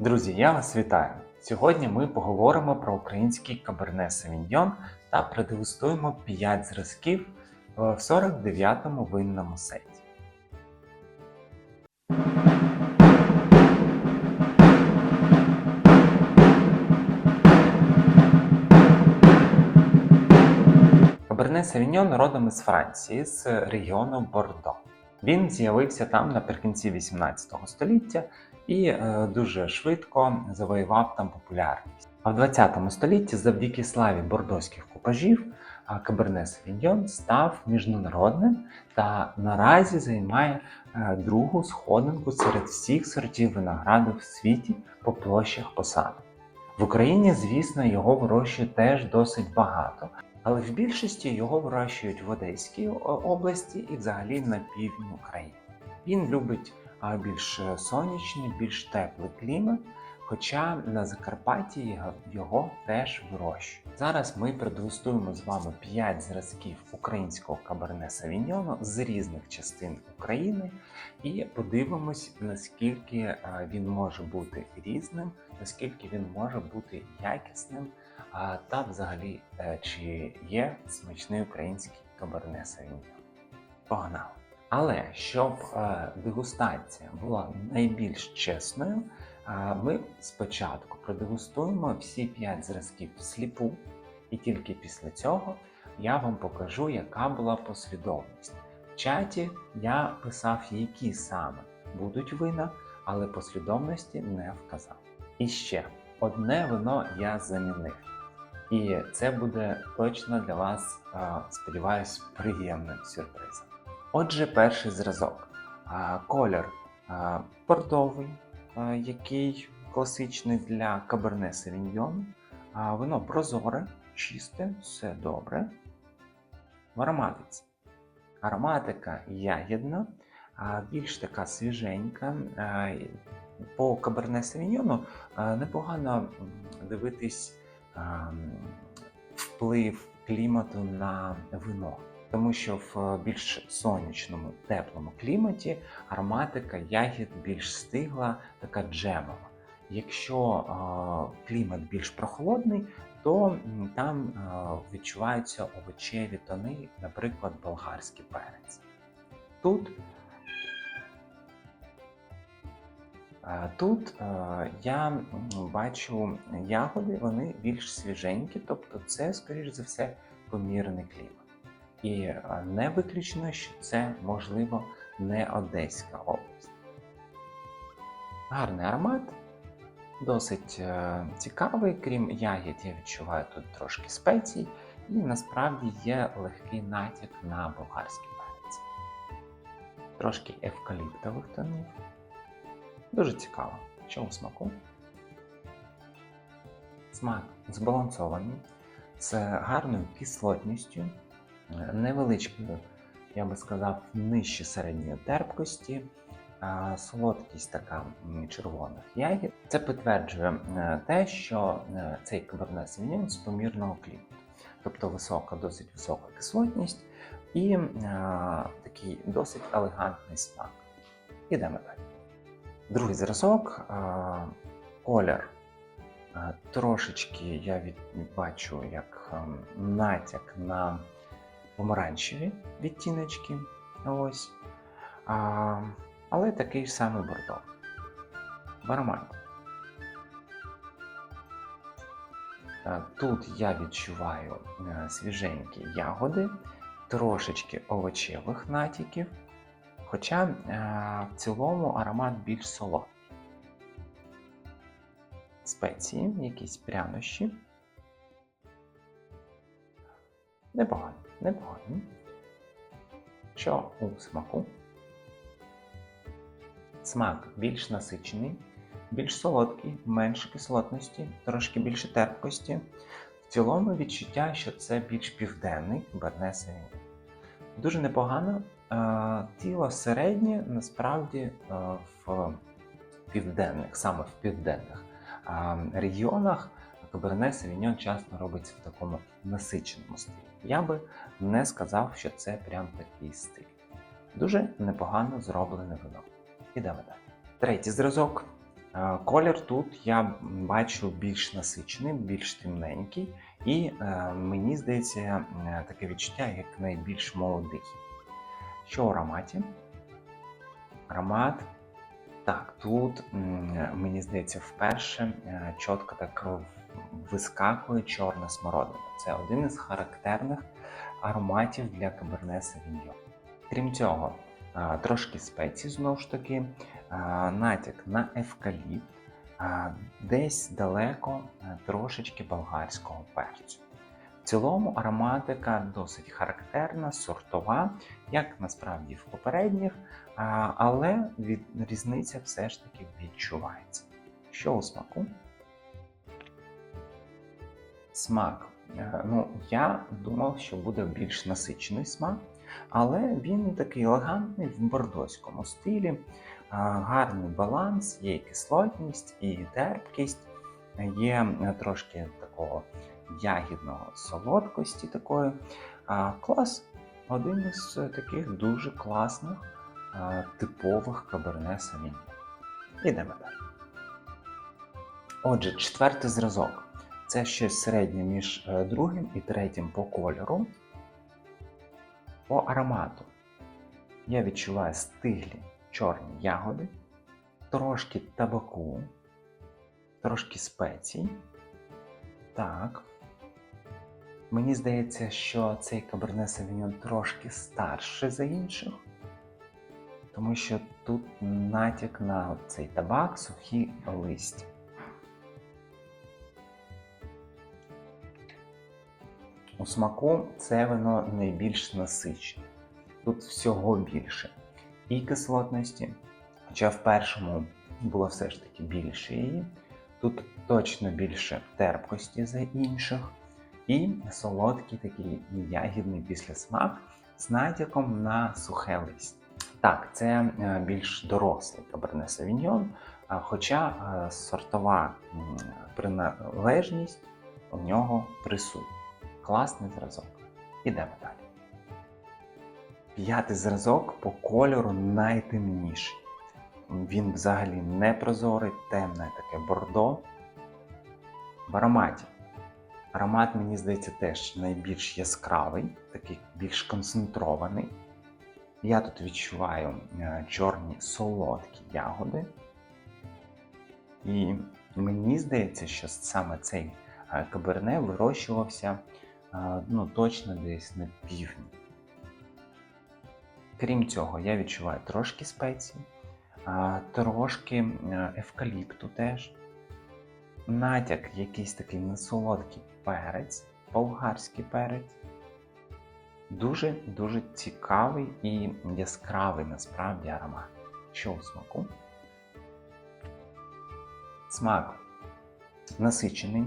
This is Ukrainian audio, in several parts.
Друзі, я вас вітаю! Сьогодні ми поговоримо про український каберне Савіньйон та продегустуємо 5 зразків в 49-му винному сеті. Каберне Савіньйон родом із Франції, з регіону Бордо. Він з'явився там наприкінці 18 століття і е, дуже швидко завоював там популярність. А в 20 столітті, завдяки славі бордоських купажів, а, Каберне Савіньйон став міжнародним та наразі займає е, другу сходинку серед всіх сортів винограду в світі по площах посадок. В Україні, звісно, його вирощують теж досить багато, але в більшості його вирощують в Одеській області і взагалі на півдні України. Він любить а, більш сонячний, більш теплий клімат, хоча на Закарпатті його- теж вирощують. Зараз ми продегустуємо з вами 5 зразків українського каберне савіньйону з різних частин України і подивимось, наскільки е, він може бути різним, наскільки він може бути якісним. Та взагалі, е, чи є смачний український каберне савіньйон. Погнали! Але щоб е, дегустація була найбільш чесною, е, ми спочатку продегустуємо всі 5 зразків всліпу, і тільки після цього я вам покажу, яка була послідовність. В чаті я писав, які саме будуть вина, але послідовності не вказав. І ще одне вино я замінив. І це буде точно для вас, е, сподіваюсь, приємним сюрпризом. Отже, перший зразок. Колір а, бордовий, який класичний для каберне савіньйон. Вино прозоре, чисте, все добре. В ароматиці. Ароматика ягідна, більш така свіженька. По каберне савіньйону непогано дивитись вплив клімату на вино тому що в більш сонячному, теплому кліматі ароматика ягід більш стигла, така джемова. Якщо е, клімат більш прохолодний, то там е, відчуваються овочеві тони, наприклад, болгарський перець. Тут Е, Тут е, я бачу ягоди, вони більш свіженькі, тобто це, скоріш за все, помірний клімат. І не виключено, що це можливо не Одеська область. Гарний аромат, досить е, цікавий, крім ягід, я відчуваю тут трошки спецій, і насправді є легкий натяк на болгарський перець. Трошки евкаліптових тонів. Дуже цікаво. Що у смаку? Смак збалансований, з гарною кислотністю, невеличкою, я би сказав, нижче середньої терпкості, солодкість така червоних ягід. Це підтверджує е, те, що е, цей каберне савіньон з помірного клімату, тобто висока, досить висока кислотність і е, такий досить елегантний смак. Ідемо далі. Другий зразок, колір. Трошечки я бачу як ем, натяк на помаранчеві відтіночки. Ось. А, але такий ж самий бордо. В ароматі. Тут я відчуваю е, свіженькі ягоди, трошечки овочевих натяків. Хоча е, в цілому аромат більш солодкий. Спеції, якісь прянощі. Непогано, непогано. Що у смаку? Смак більш насичений, більш солодкий, менше кислотності, трошки більше терпкості. В цілому відчуття, що це більш південний Берне Савіньйон. Дуже непогано. Е, Тіло середнє насправді е, в південних, саме в південних е, регіонах Каберне Савіньон часто робиться в такому насиченому стилі. Я би не сказав, що це прям такий стиль. Дуже непогано зроблене вино. Ідемо далі. Третій зразок Е, Колір тут я бачу більш насичений, більш темненький, і е, мені здається, е, таке відчуття, як найбільш молодий. Що в ароматі? Аромат. Так, тут мені здається, вперше чітко так вискакує чорна смородина. Це один із характерних ароматів для Cabernet Sauvignon. Крім цього, трошки спецій знову ж таки, натяк на евкаліпт, десь далеко трошечки болгарського перцю. В цілому ароматика досить характерна, сортова, як насправді в попередніх, але різниця все ж таки відчувається. Що у смаку? Смак. Е, Ну, я думав, що буде більш насичений смак, але він такий елегантний в бордоському стилі. Гарний баланс, є і кислотність, і терпкість, є е, трошки такого ягідного солодкості такої. Клас. Один із е, таких дуже класних типових каберне самінь. Ідемо далі. Отже, четвертий зразок. Це щось середнє між е, другим і третім по кольору. По аромату я відчуваю стиглі чорні ягоди, трошки табаку, трошки спецій. Так. Мені здається, що цей Cabernet Sauvignon трошки старший за інших, тому що тут натяк на цей табак, сухі листя. Смаку це вино найбільш насичене. Тут всього більше. І кислотності, хоча в першому було все ж таки більше її. Тут точно більше терпкості за інших. І солодкий такий ягідний післясмак з натяком на сухе листя. Так, це е, більш дорослий Sauvignon, а хоча е, сортова приналежність у нього присутня. Класний зразок. Ідемо далі. П'ятий зразок по кольору найтемніший. Він взагалі не прозорий, темне таке бордо. В ароматі. Аромат, мені здається, теж найбільш яскравий, такий більш концентрований. Я тут відчуваю е, чорні солодкі ягоди. І мені здається, що саме цей е, каберне вирощувався ну, точно десь на півдні. Крім цього, я відчуваю трошки спецій, а, трошки евкаліпту теж. Натяк якийсь такий несолодкий перець, болгарський перець. Дуже-дуже цікавий і яскравий насправді аромат. Що у смаку? Смак насичений,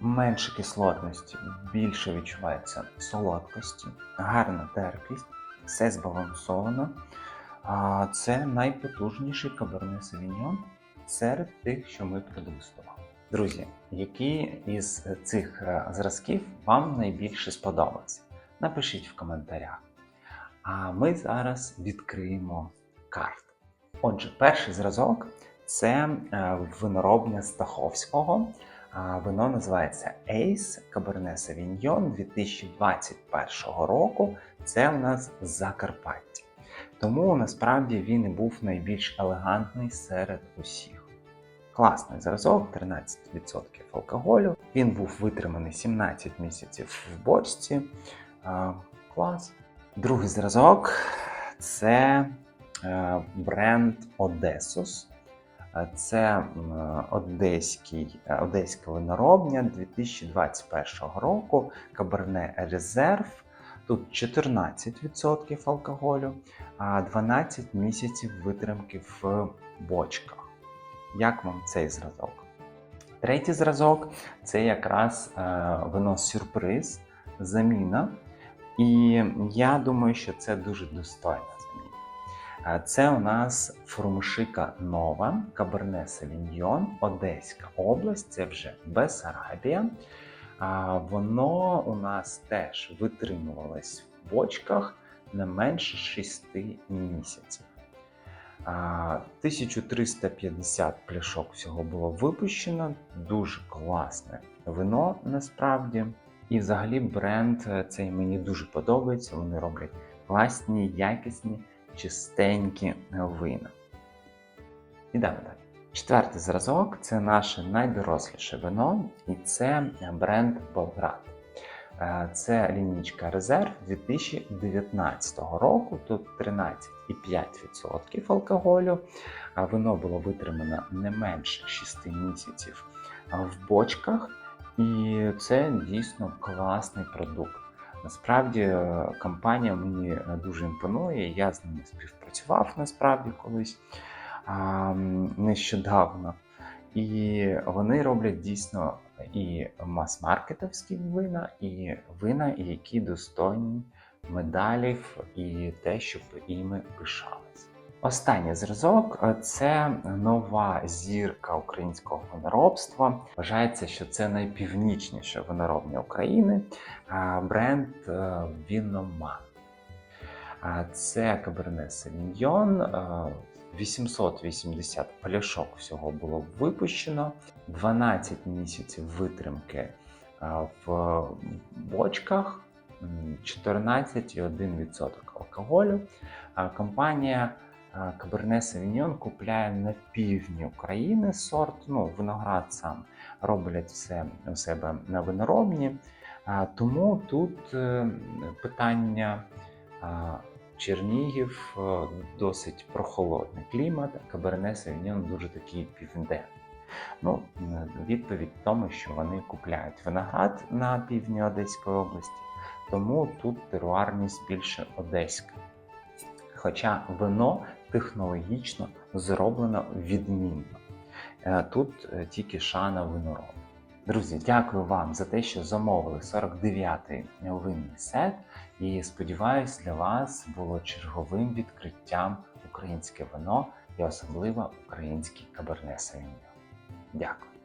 менше кислотності, більше відчувається солодкості, гарна терпкість, все збалансовано. Це найпотужніший Cabernet Sauvignon серед тих, що ми продегустували. Друзі, які із цих е, зразків вам найбільше сподобався? Напишіть в коментарях. А ми зараз відкриємо карти. Отже, перший зразок це е, виноробня Стаховського. Вино називається Ace Cabernet Sauvignon 2021 року. Це у нас Закарпаття. Тому насправді він і був найбільш елегантний серед усіх. Класний зразок, 13% алкоголю. Він був витриманий 17 місяців в бочці. Клас. Другий зразок це е, бренд Odessus. Е, Це одеський, е, одеська виноробня 2021 року, Каберне Резерв. Тут 14% алкоголю, а 12 місяців витримки в бочках. Як вам цей зразок? Третій зразок це якраз е, вино сюрприз, заміна. І я думаю, що це дуже достойна заміна. Це у нас Фрумшика Нова, Каберне Савіньйон, Одеська область, це вже Бесарабія. Воно у нас теж витримувалось в бочках не менше 6 місяців. 1350 пляшок всього було випущено. Дуже класне вино насправді. І взагалі бренд е, цей мені дуже подобається. Вони роблять класні, якісні, чистенькі вина. Ідемо далі. Четвертий зразок це наше найдоросліше вино, і це бренд Болград. Е, Це лінічка резерв 2019 року. Тут 13,5% алкоголю. Вино було витримано не менше 6 місяців в бочках, і це дійсно класний продукт. Насправді е, компанія мені е, дуже імпонує. Я з ними співпрацював насправді колись нещодавно. І вони роблять дійсно і мас-маркетовські вина, і вина, які достойні медалів, і те, щоб іми пишались. Останній зразок е, це нова зірка українського виноробства. Вважається, що це найпівнічніше виноробня України. е, Бренд е, Віноман. Це Каберне Савіньйон. е, 880 пляшок всього було випущено, 12 місяців витримки в бочках, м, 14,1% алкоголю. Компанія Каберне Савіньйон купляє на півдні України сорт. Ну, виноград сам роблять все у себе на виноробні. Тому тут е, питання. Чернігів е, досить прохолодний клімат, а Каберне Савіньон дуже такий південний. Ну, відповідь тому, що вони купляють виноград на півдні Одеської області, тому тут теруарність більше одеська. Хоча вино технологічно зроблено відмінно. Е, Тут е, тільки шана винороду. Друзі, дякую вам за те, що замовили 49-й винний сет. І сподіваюсь, для вас було черговим відкриттям українське вино і особливо український каберне Савіньйон. Дякую.